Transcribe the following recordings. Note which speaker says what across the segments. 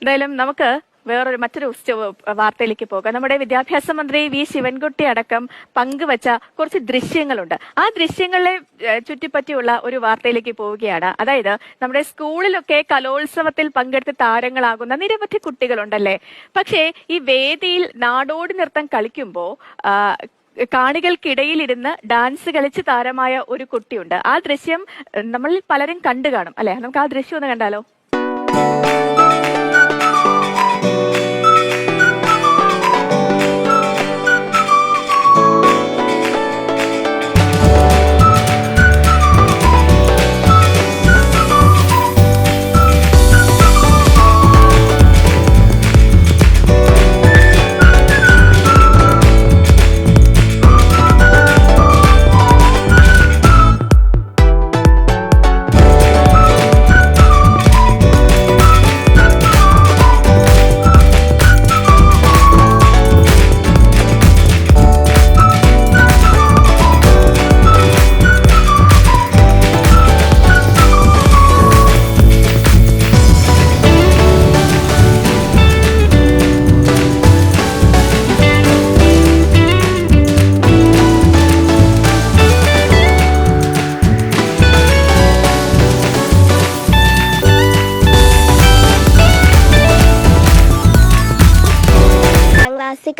Speaker 1: എന്തായാലും നമുക്ക് വേറൊരു മറ്റൊരു വാർത്തയിലേക്ക് പോകാം. നമ്മുടെ വിദ്യാഭ്യാസ മന്ത്രി വി ശിവൻകുട്ടി അടക്കം പങ്കുവച്ച കുറച്ച് ദൃശ്യങ്ങളുണ്ട്. ആ ദൃശ്യങ്ങളെ ചുറ്റിപ്പറ്റിയുള്ള ഒരു വാർത്തയിലേക്ക് പോവുകയാണ്. അതായത് നമ്മുടെ സ്കൂളിലൊക്കെ കലോത്സവത്തിൽ പങ്കെടുത്ത് താരങ്ങളാകുന്ന നിരവധി കുട്ടികളുണ്ടല്ലേ? പക്ഷേ ഈ വേദിയിൽ നാടോടി നൃത്തം കളിക്കുമ്പോൾ കാണികൾക്കിടയിലിരുന്ന് ഡാൻസ് കളിച്ച് താരമായ ഒരു കുട്ടിയുണ്ട്. ആ ദൃശ്യം നമ്മൾ പലരും കണ്ടു കാണും അല്ലെ? നമുക്ക് ആ ദൃശ്യം ഒന്ന് കണ്ടാലോ?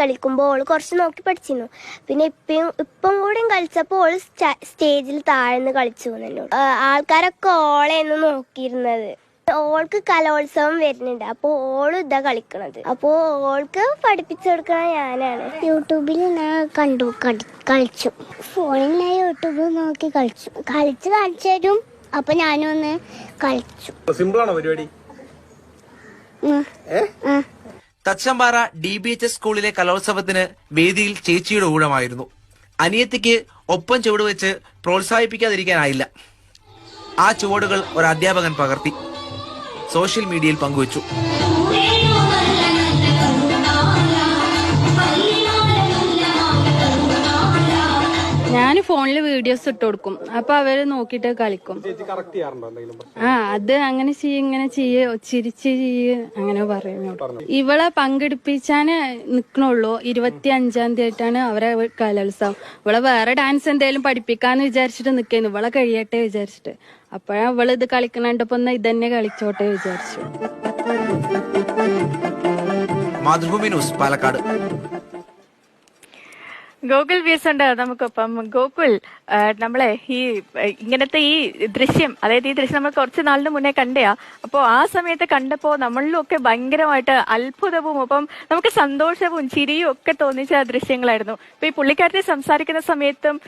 Speaker 2: കളിക്കുമ്പോൾ ഓൾ കുറച്ച് നോക്കി പഠിച്ചിരുന്നു. പിന്നെ ഇപ്പം ഇപ്പം കൂടെയും കളിച്ചപ്പോൾ ഓൾ സ്റ്റ- സ്റ്റേജിൽ താഴ്ന്ന് കളിച്ചു എന്നോട് ആ, ആൾക്കാരൊക്കെ ഓളെന്ന് നോക്കിയിരുന്നത്. ഓൾക്ക് കലോത്സവം വരുന്നുണ്ട്. അപ്പോൾ ഓൾ ഇതാ കളിക്കണത്. അപ്പോൾ ഓൾക്ക് പഠിപ്പിച്ചു കൊടുക്കണ ഞാനാണ്. യൂട്യൂബിൽ ഞാൻ കണ്ടു. കളിച്ചു. ഫോണിൽ ഞാൻ യൂട്യൂബിൽ നോക്കി കളിച്ചു. കളിച്ച് കാണിച്ചു തരും. അപ്പൊ ഞാനും ഒന്ന് കളിച്ചു.
Speaker 3: സിമ്പിൾ ആണോ പരിപാടി
Speaker 4: Thachampara D B H S സ്കൂളിലെ കലോത്സവത്തിന് വേദിയിൽ ചേച്ചിയുടെ ഊഴമായിരുന്നു. അനിയത്തിക്ക് ഒപ്പം ചുവടുവെച്ച് പ്രോത്സാഹിപ്പിക്കാതിരിക്കാനായില്ല. ആ ചുവടുകൾ ഒരു അധ്യാപകൻ പകർത്തി. സോഷ്യൽ മീഡിയയിൽ പങ്കുവച്ചു.
Speaker 5: ഫോണിൽ വീഡിയോസ് ഇട്ട് കൊടുക്കും. അപ്പൊ അവർ നോക്കിട്ട് കളിക്കും. ആ അത് അങ്ങനെ ചെയ്യ ഇങ്ങനെ ചെയ്യ ചിരിച്ച് ചെയ്യ അങ്ങനെ പറയുന്നു. ഇവളെ പങ്കെടുപ്പിച്ചാന് നിക്കണുള്ളൂ. ഇരുപത്തി അഞ്ചാം തീയതി ആയിട്ടാണ് അവരെ കലോത്സവം. ഇവളെ വേറെ ഡാൻസ് എന്തേലും പഠിപ്പിക്കാന്ന് വിചാരിച്ചിട്ട് നിക്കുന്നു ഇവളെ കഴിയട്ടെ വിചാരിച്ചിട്ട്. അപ്പോഴാ ഇവൾ ഇത് കളിക്കണണ്ടപ്പോ ഇത് ഇതന്നെ കളിച്ചോട്ടെ വിചാരിച്ചു.
Speaker 4: മാതൃഭൂമി ന്യൂസ് പാലക്കാട്.
Speaker 1: ഗോകുൽ വ്യൂസ് ഉണ്ട് നമുക്കൊപ്പം. ഗോകുൽ നമ്മളെ ഈ ഇങ്ങനത്തെ ഈ ദൃശ്യം അതായത് ഈ ദൃശ്യം നമ്മൾ കുറച്ച് നാളിന് മുന്നേ കണ്ടയാ. അപ്പോ ആ സമയത്ത് കണ്ടപ്പോ നമ്മളിലും ഒക്കെ ഭയങ്കരമായിട്ട് അത്ഭുതവും ഒപ്പം നമുക്ക് സന്തോഷവും ചിരിയും ഒക്കെ തോന്നിച്ച ദൃശ്യങ്ങളായിരുന്നു. ഇപ്പൊ ഈ പുള്ളിക്കാരത്തെ സംസാരിക്കുന്ന സമയത്തും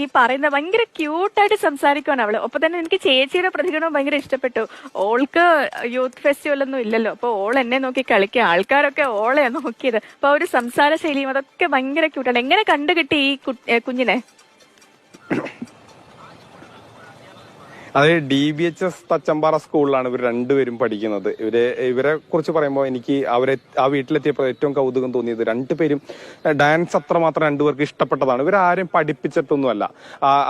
Speaker 1: ഈ പറയുന്ന ഭയങ്കര ക്യൂട്ടായിട്ട് സംസാരിക്കുവാണ് അവൾ. ഒപ്പം തന്നെ എനിക്ക് ചേച്ചിയുടെ പ്രതികരണവും ഭയങ്കര ഇഷ്ടപ്പെട്ടു. ഓൾക്ക് യൂത്ത് ഫെസ്റ്റിവൽ ഒന്നും ഇല്ലല്ലോ അപ്പൊ ഓൾ എന്നെ നോക്കി കളിക്കുക. ആൾക്കാരൊക്കെ ഓളെയാണ് നോക്കിയത്. അപ്പൊ ആ ഒരു സംസാര ശൈലിയും അതൊക്കെ ഭയങ്കര ക്യൂട്ടാണ്. എങ്ങനെ കണ്ടു കിട്ടി ഈ കുഞ്ഞിനെ.
Speaker 3: അത് D B H S Thachampara സ്കൂളിലാണ് ഇവർ രണ്ടുപേരും പഠിക്കുന്നത്. ഇവരെ ഇവരെ കുറിച്ച് പറയുമ്പോൾ എനിക്ക് അവരെ ആ വീട്ടിലെത്തിയപ്പോൾ ഏറ്റവും കൗതുകം തോന്നിയത് രണ്ടുപേരും ഡാൻസ് അത്ര മാത്രം രണ്ടുപേർക്ക് ഇഷ്ടപ്പെട്ടതാണ്. ഇവരാരും പഠിപ്പിച്ചിട്ടൊന്നുമല്ല.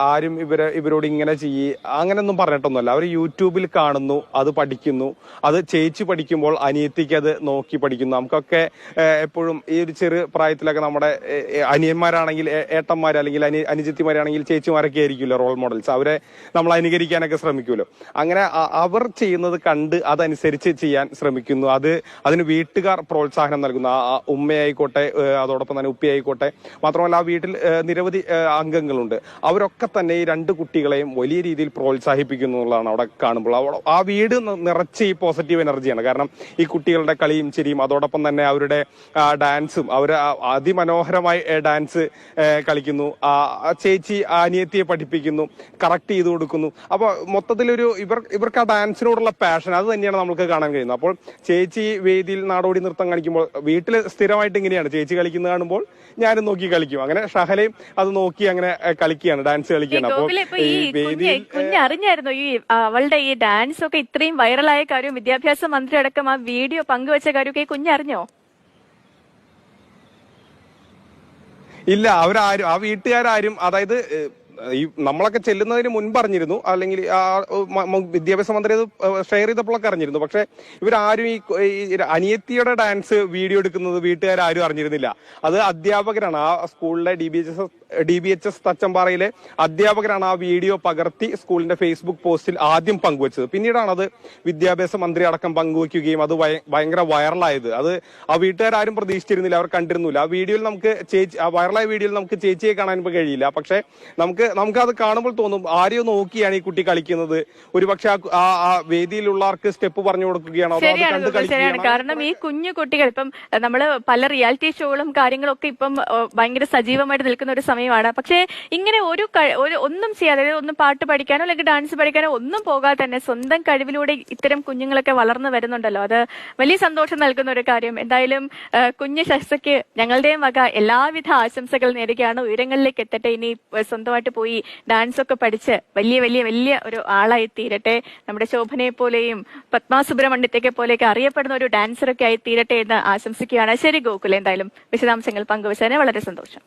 Speaker 3: ആരും ഇവരെ ഇവരോട് ഇങ്ങനെ ചെയ്യ് അങ്ങനെയൊന്നും പറഞ്ഞിട്ടൊന്നുമല്ല. അവർ യൂട്യൂബിൽ കാണുന്നു അത് പഠിക്കുന്നു. അത് ചേച്ചി പഠിക്കുമ്പോൾ അനിയത്തിക്ക് അത് നോക്കി പഠിക്കുന്നു. നമുക്കൊക്കെ എപ്പോഴും ഈ ഒരു ചെറു പ്രായത്തിലൊക്കെ നമ്മുടെ അനിയന്മാരാണെങ്കിൽ ഏട്ടന്മാർ അല്ലെങ്കിൽ അനി അനുജത്തിമാരാണെങ്കിൽ ചേച്ചിമാരൊക്കെ ആയിരിക്കുമല്ലോ റോൾ മോഡൽസ്? അവരെ നമ്മൾ അനുകരിക്കാനൊക്കെ ശ്രമിക്കുമല്ലോ അങ്ങനെ അവർ ചെയ്യുന്നത് കണ്ട് അതനുസരിച്ച് ചെയ്യാൻ ശ്രമിക്കുന്നു. അത് അതിന് വീട്ടുകാർ പ്രോത്സാഹനം നൽകുന്നു. ആ ഉമ്മയായിക്കോട്ടെ അതോടൊപ്പം തന്നെ ഉപ്പിയായിക്കോട്ടെ. മാത്രമല്ല ആ വീട്ടിൽ നിരവധി അംഗങ്ങളുണ്ട്. അവരൊക്കെ തന്നെ ഈ രണ്ട് കുട്ടികളെയും വലിയ രീതിയിൽ പ്രോത്സാഹിപ്പിക്കുന്നു എന്നുള്ളതാണ് അവിടെ കാണുമ്പോൾ. ആ വീട് നിറച്ച് ഈ പോസിറ്റീവ് എനർജിയാണ് കാരണം ഈ കുട്ടികളുടെ കളിയും ചിരിയും അതോടൊപ്പം തന്നെ അവരുടെ ഡാൻസും അവർ അതിമനോഹരമായി ഡാൻസ് കളിക്കുന്നു. ചേച്ചി അനിയത്തിയെ പഠിപ്പിക്കുന്നു. കറക്റ്റ് ചെയ്തു കൊടുക്കുന്നു. അപ്പൊ മൊത്തത്തിലൊരു ഇവർ ഇവർക്ക് ആ ഡാൻസിനോടുള്ള പാഷൻ അത് തന്നെയാണ് നമുക്ക് കാണാൻ കഴിയുന്നത്. അപ്പോൾ ചേച്ചി വേദിയിൽ നാടോടി നൃത്തം കളിക്കുമ്പോൾ വീട്ടിൽ സ്ഥിരമായിട്ട് ഇങ്ങനെയാണ്. ചേച്ചി കളിക്കുന്നത് കാണുമ്പോൾ ഞാനും നോക്കി കളിക്കും. അങ്ങനെ ഷഹലയും അത് നോക്കി അങ്ങനെ കളിക്കുകയാണ് ഡാൻസ് കളിക്കുകയാണ്. അപ്പോൾ
Speaker 1: ഈ
Speaker 3: വേദിയിൽ
Speaker 1: അറിഞ്ഞായിരുന്നു ഈ അവളുടെ ഈ ഡാൻസ് ഒക്കെ ഇത്രയും വൈറലായ കാര്യം? വിദ്യാഭ്യാസ മന്ത്രി അടക്കം ആ വീഡിയോ പങ്കുവച്ച കാര്യമൊക്കെ കുഞ്ഞറിഞ്ഞോ?
Speaker 3: ഇല്ല അവരാരും ആ വീട്ടുകാരും അതായത് ഈ നമ്മളൊക്കെ ചെല്ലുന്നതിന് മുൻപ് അറിഞ്ഞിരുന്നു അല്ലെങ്കിൽ വിദ്യാഭ്യാസ മന്ത്രി അത് ഷെയർ ചെയ്തപ്പോഴൊക്കെ അറിഞ്ഞിരുന്നു. പക്ഷെ ഇവരാരും ഈ അനിയത്തിയുടെ ഡാൻസ് വീഡിയോ എടുക്കുന്നത് വീട്ടുകാരും അറിഞ്ഞിരുന്നില്ല. അത് അധ്യാപകരാണ്. ആ സ്കൂളിലെ D B H S D B H S തച്ചമ്പാറയിലെ അധ്യാപകരാണ് ആ വീഡിയോ പകർത്തി സ്കൂളിന്റെ ഫേസ്ബുക്ക് പോസ്റ്റിൽ ആദ്യം പങ്കുവച്ചത്. പിന്നീടാണ് അത് വിദ്യാഭ്യാസ മന്ത്രി അടക്കം പങ്കുവയ്ക്കുകയും അത് ഭയ- ഭയങ്കര വൈറലായത്. അത് ആ വീട്ടുകാരും പ്രതീക്ഷിച്ചിരുന്നില്ല അവർ കണ്ടിരുന്നില്ല. ആ വീഡിയോയിൽ നമുക്ക് ചേച്ചി ആ വൈറലായ വീഡിയോയിൽ നമുക്ക് ചേച്ചിയെ കാണാൻ ഇപ്പൊ കഴിയില്ല. പക്ഷെ നമുക്ക് നമുക്ക് അത് കാണുമ്പോൾ തോന്നും ആരെയോ നോക്കിയാണ് ഈ കുട്ടി കളിക്കുന്നത്. ഒരുപക്ഷെ ആ- വേദിയിലുള്ളവർക്ക് സ്റ്റെപ്പ് പറഞ്ഞു കൊടുക്കുകയാണോ
Speaker 1: ശരിയാണ് കാരണം ഈ കുഞ്ഞു കുട്ടികൾ ഇപ്പം നമ്മൾ നമ്മൾ പല റിയാലിറ്റി ഷോകളും കാര്യങ്ങളും ഒക്കെ ഇപ്പം ഭയങ്കര സജീവമായിട്ട് നിൽക്കുന്ന ഒരു സമയമാണ്. പക്ഷേ ഇങ്ങനെ ഒരു ഒരു ഒന്നും ചെയ്യാതെ അതായത് ഒന്നും പാട്ട് പഠിക്കാനോ അല്ലെങ്കിൽ ഡാൻസ് പഠിക്കാനോ ഒന്നും പോകാതെ തന്നെ സ്വന്തം കഴിവിലൂടെ ഇത്തരം കുഞ്ഞുങ്ങളൊക്കെ വളർന്നു വരുന്നുണ്ടല്ലോ. അത് വലിയ സന്തോഷം നൽകുന്ന ഒരു കാര്യം. എന്തായാലും കുഞ്ഞു ശസ്ത്രയ്ക്ക് ഞങ്ങളുടെയും വക എല്ലാവിധ ആശംസകൾ നേടുകയാണ് ഉയരങ്ങളിലേക്ക് എത്തട്ടെ. ഇനി സ്വന്തമായിട്ട് പോയി ഡാൻസ് ഒക്കെ പഠിച്ച് വലിയ വലിയ വലിയ ഒരു ആളായി തീരട്ടെ. നമ്മുടെ ശോഭനയെ പോലെയും പത്മാ സുബ്രഹ്മണ്യത്തെ പോലെയൊക്കെ അറിയപ്പെടുന്ന ഒരു ഡാൻസറൊക്കെ ആയി തീരട്ടെ എന്ന് ആശംസിക്കുകയാണ്. ശരി ഗോകുൽ എന്തായാലും വിശദാംശങ്ങൾ പങ്കുവച്ചതിന് വളരെ സന്തോഷം.